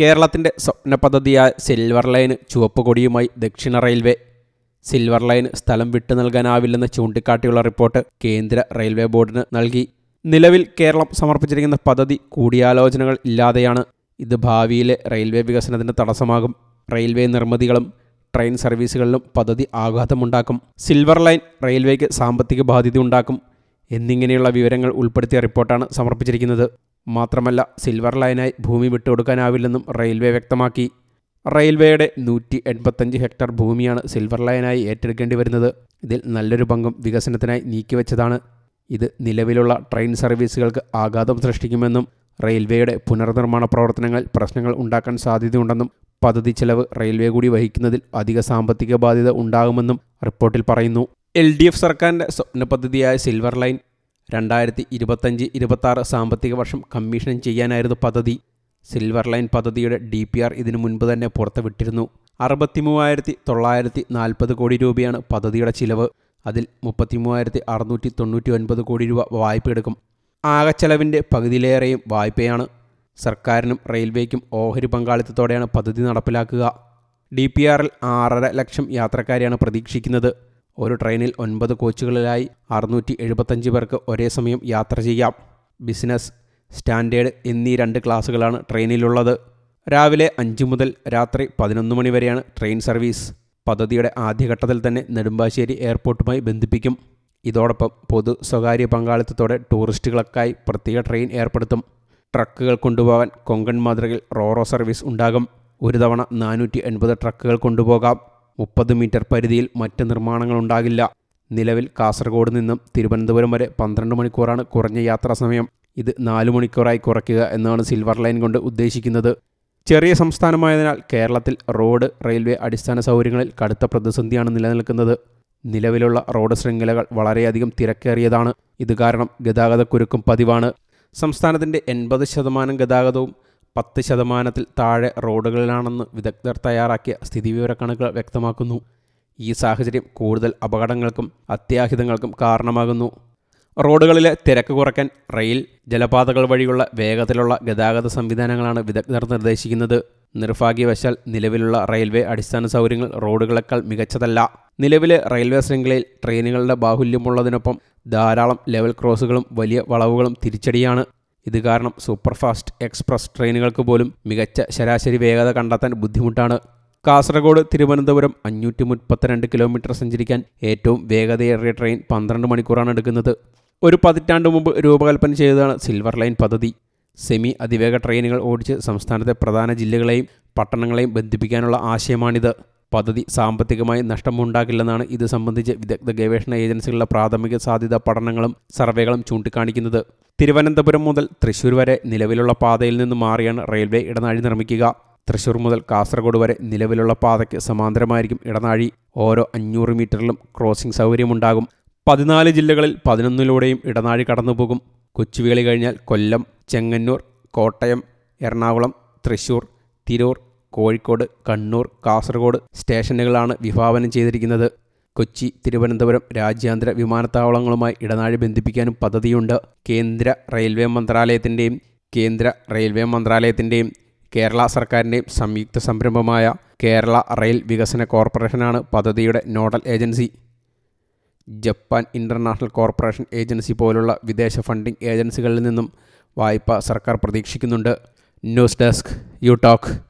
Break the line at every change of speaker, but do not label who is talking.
കേരളത്തിന്റെ സ്വപ്ന പദ്ധതിയായ silver line ചുവപ്പ് കൊടിയുമായി ദക്ഷിണ റെയിൽവേ. സിൽവർ ലൈന് സ്ഥലം വിട്ടു നൽകാനാവില്ലെന്ന് ചൂണ്ടിക്കാട്ടിയുള്ള റിപ്പോർട്ട് കേന്ദ്ര റെയിൽവേ ബോർഡിന് നൽകി. നിലവിൽ കേരളം സമർപ്പിച്ചിരിക്കുന്ന പദ്ധതി കൂടിയാലോചനകൾ ഇല്ലാതെയാണ്. ഇത് ഭാവിയിലെ റെയിൽവേ വികസനത്തിന് തടസ്സമാകും. റെയിൽവേ നിർമ്മിതികളും ട്രെയിൻ സർവീസുകളിലും പദ്ധതി ആഘാതമുണ്ടാക്കും. സിൽവർ ലൈൻ റെയിൽവേക്ക് സാമ്പത്തിക ബാധ്യത ഉണ്ടാക്കും. എന്നിങ്ങനെയുള്ള വിവരങ്ങൾ ഉൾപ്പെടുത്തിയ റിപ്പോർട്ടാണ് സമർപ്പിച്ചിരിക്കുന്നത്. മാത്രമല്ല സിൽവർ ലൈനായി ഭൂമി വിട്ടുകൊടുക്കാനാവില്ലെന്നും റെയിൽവേ വ്യക്തമാക്കി. റെയിൽവേയുടെ നൂറ്റി എൺപത്തഞ്ച് ഹെക്ടർ ഭൂമിയാണ് സിൽവർ ലൈനായി ഏറ്റെടുക്കേണ്ടി വരുന്നത്. ഇതിൽ നല്ലൊരു പങ്കും വികസനത്തിനായി നീക്കിവെച്ചതാണ് ഇത് നിലവിലുള്ള ട്രെയിൻ സർവീസുകൾക്ക് ആഘാതം സൃഷ്ടിക്കുമെന്നും റെയിൽവേയുടെ പുനർനിർമ്മാണ പ്രവർത്തനങ്ങൾ പ്രശ്നങ്ങൾ ഉണ്ടാക്കാൻ സാധ്യതയുണ്ടെന്നും പദ്ധതി ചെലവ് റെയിൽവേ കൂടി വഹിക്കുന്നതിൽ അധിക സാമ്പത്തിക ബാധ്യത ഉണ്ടാകുമെന്നും റിപ്പോർട്ടിൽ പറയുന്നു. എൽ ഡി എഫ് സർക്കാരിന്റെ സ്വപ്ന പദ്ധതിയായ സിൽവർ ലൈൻ രണ്ടായിരത്തി ഇരുപത്തഞ്ച് ഇരുപത്താറ് സാമ്പത്തിക വർഷം കമ്മീഷൻ ചെയ്യാനായിരുന്നു പദ്ധതി. സിൽവർ ലൈൻ പദ്ധതിയുടെ ഡി പി ആർ ഇതിനു മുൻപ് തന്നെ പുറത്തുവിട്ടിരുന്നു. അറുപത്തി മൂവായിരത്തി തൊള്ളായിരത്തി നാൽപ്പത് കോടി രൂപയാണ് പദ്ധതിയുടെ ചിലവ്. അതിൽ മുപ്പത്തി മൂവായിരത്തി അറുന്നൂറ്റി തൊണ്ണൂറ്റി ഒൻപത് കോടി രൂപ വായ്പ എടുക്കും ആകെ ചെലവിന്റെ പകുതിയിലേറെയും വായ്പയാണ്. സർക്കാരിനും റെയിൽവേക്കും ഓഹരി പങ്കാളിത്തത്തോടെയാണ് പദ്ധതി നടപ്പിലാക്കുക. ഡി പി ആറിൽ ആറര ലക്ഷം യാത്രക്കാരെയാണ് പ്രതീക്ഷിക്കുന്നത്. ഒരു ട്രെയിനിൽ ഒൻപത് കോച്ചുകളിലായി അറുന്നൂറ്റി എഴുപത്തഞ്ച് പേർക്ക് ഒരേ സമയം യാത്ര ചെയ്യാം. ബിസിനസ് സ്റ്റാൻഡേർഡ് എന്നീ രണ്ട് ക്ലാസ്സുകളാണ് ട്രെയിനിലുള്ളത്. രാവിലെ അഞ്ച് മുതൽ രാത്രി പതിനൊന്ന് മണി വരെയാണ് ട്രെയിൻ സർവീസ്. പദ്ധതിയുടെ ആദ്യഘട്ടത്തിൽ തന്നെ നെടുമ്പാശ്ശേരി എയർപോർട്ടുമായി ബന്ധിപ്പിക്കും. ഇതോടൊപ്പം പൊതു സ്വകാര്യ പങ്കാളിത്തത്തോടെ ടൂറിസ്റ്റുകൾക്കായി പ്രത്യേക ട്രെയിൻ ഏർപ്പെടുത്തും. ട്രക്കുകൾ കൊണ്ടുപോകാൻ കൊങ്കൺ മാതൃകയിൽ റോറോ സർവീസ് ഉണ്ടാകും. ഒരു തവണ നാനൂറ്റി എൺപത് ട്രക്കുകൾ കൊണ്ടുപോകാം. മുപ്പത് മീറ്റർ പരിധിയിൽ മറ്റ് നിർമ്മാണങ്ങളുണ്ടാകില്ല. നിലവിൽ കാസർഗോഡ് നിന്നും തിരുവനന്തപുരം വരെ പന്ത്രണ്ട് മണിക്കൂറാണ് കുറഞ്ഞ യാത്രാ സമയം. ഇത് നാല് മണിക്കൂറായി കുറയ്ക്കുക എന്നാണ് സിൽവർ ലൈൻ കൊണ്ട് ഉദ്ദേശിക്കുന്നത്. ചെറിയ സംസ്ഥാനമായതിനാൽ കേരളത്തിൽ റോഡ് റെയിൽവേ അടിസ്ഥാന സൗകര്യങ്ങളിൽ കടുത്ത പ്രതിസന്ധിയാണ് നിലനിൽക്കുന്നത്. നിലവിലുള്ള റോഡ് ശൃംഖലകൾ വളരെയധികം തിരക്കേറിയതാണ്. ഇത് കാരണം ഗതാഗതക്കുരുക്കും പതിവാണ്. സംസ്ഥാനത്തിന്റെ എൺപത് ശതമാനം ഗതാഗതവും പത്ത് ശതമാനത്തിൽ താഴെ റോഡുകളിലാണെന്ന് വിദഗ്ധർ തയ്യാറാക്കിയ സ്ഥിതിവിവരക്കണക്കുകൾ വ്യക്തമാക്കുന്നു. ഈ സാഹചര്യം കൂടുതൽ അപകടങ്ങൾക്കും അത്യാഹിതങ്ങൾക്കും കാരണമാകുന്നു. റോഡുകളിലെ തിരക്ക് കുറയ്ക്കാൻ റെയിൽ ജലപാതകൾ വഴിയുള്ള വേഗത്തിലുള്ള ഗതാഗത സംവിധാനങ്ങളാണ് വിദഗ്ധർ നിർദ്ദേശിക്കുന്നത്. നിർഭാഗ്യവശാൽ നിലവിലുള്ള റെയിൽവേ അടിസ്ഥാന സൗകര്യങ്ങൾ റോഡുകളെക്കാൾ മികച്ചതല്ല. നിലവിലെ റെയിൽവേ ശൃംഖലയിൽ ട്രെയിനുകളുടെ ബാഹുല്യമുള്ളതിനൊപ്പം ധാരാളം ലെവൽ ക്രോസുകളും വലിയ വളവുകളും തിരിച്ചടിയാണ്. ഇത് കാരണം സൂപ്പർഫാസ്റ്റ് എക്സ്പ്രസ് ട്രെയിനുകൾക്ക് പോലും മികച്ച ശരാശരി വേഗത കണ്ടെത്താൻ ബുദ്ധിമുട്ടാണ്. കാസർഗോഡ് തിരുവനന്തപുരം അഞ്ഞൂറ്റി മുപ്പത്തിരണ്ട് കിലോമീറ്റർ സഞ്ചരിക്കാൻ ഏറ്റവും വേഗതയേറിയ ട്രെയിൻ പന്ത്രണ്ട് മണിക്കൂറാണ് എടുക്കുന്നത്. ഒരു പതിറ്റാണ്ട് മുമ്പ് രൂപകൽപ്പന ചെയ്തതാണ് സിൽവർ ലൈൻ പദ്ധതി. സെമി അതിവേഗ ട്രെയിനുകൾ ഓടിച്ച് സംസ്ഥാനത്തെ പ്രധാന ജില്ലകളെയും പട്ടണങ്ങളെയും ബന്ധിപ്പിക്കാനുള്ള ആശയമാണിത്. പദ്ധതി സാമ്പത്തികമായി നഷ്ടമുണ്ടാകില്ലെന്നാണ് ഇത് സംബന്ധിച്ച് വിദഗ്ധ ഗവേഷണ ഏജൻസികളുടെ പ്രാഥമിക സാധ്യതാ പഠനങ്ങളും സർവേകളും ചൂണ്ടിക്കാണിക്കുന്നത്. തിരുവനന്തപുരം മുതൽ തൃശൂർ വരെ നിലവിലുള്ള പാതയിൽ നിന്ന് മാറിയാണ് റെയിൽവേ ഇടനാഴി നിർമ്മിക്കുക. തൃശൂർ മുതൽ കാസർഗോഡ് വരെ നിലവിലുള്ള പാതയ്ക്ക് സമാന്തരമായിരിക്കും ഇടനാഴി. ഓരോ അഞ്ഞൂറ് മീറ്ററിലും ക്രോസിംഗ് സൗകര്യമുണ്ടാകും. പതിനാല് ജില്ലകളിൽ പതിനൊന്നിലൂടെയും ഇടനാഴി കടന്നുപോകും. കൊച്ചുവേളി കഴിഞ്ഞാൽ കൊല്ലം ചെങ്ങന്നൂർ കോട്ടയം എറണാകുളം തൃശൂർ തിരൂർ കോഴിക്കോട് കണ്ണൂർ കാസർഗോഡ് സ്റ്റേഷനുകളാണ് വിഭാവനം ചെയ്തിരിക്കുന്നത്. കൊച്ചി തിരുവനന്തപുരം രാജ്യാന്തര വിമാനത്താവളങ്ങളുമായി ഇടനാഴി ബന്ധിപ്പിക്കാനും പദ്ധതിയുണ്ട്. കേന്ദ്ര റെയിൽവേ മന്ത്രാലയത്തിന്റെയും കേന്ദ്ര റെയിൽവേ മന്ത്രാലയത്തിന്റെയും കേരള സർക്കാരിന്റെയും സംയുക്ത സംരംഭമായ കേരള റെയിൽ വികസന കോർപ്പറേഷനാണ് പദ്ധതിയുടെ nodal agency. Japan international corporation agency പോലുള്ള വിദേശ ഫണ്ടിംഗ് ഏജൻസികളിൽ നിന്നും വായ്പ സർക്കാർ പ്രതീക്ഷിക്കുന്നുണ്ട്. News desk you talk.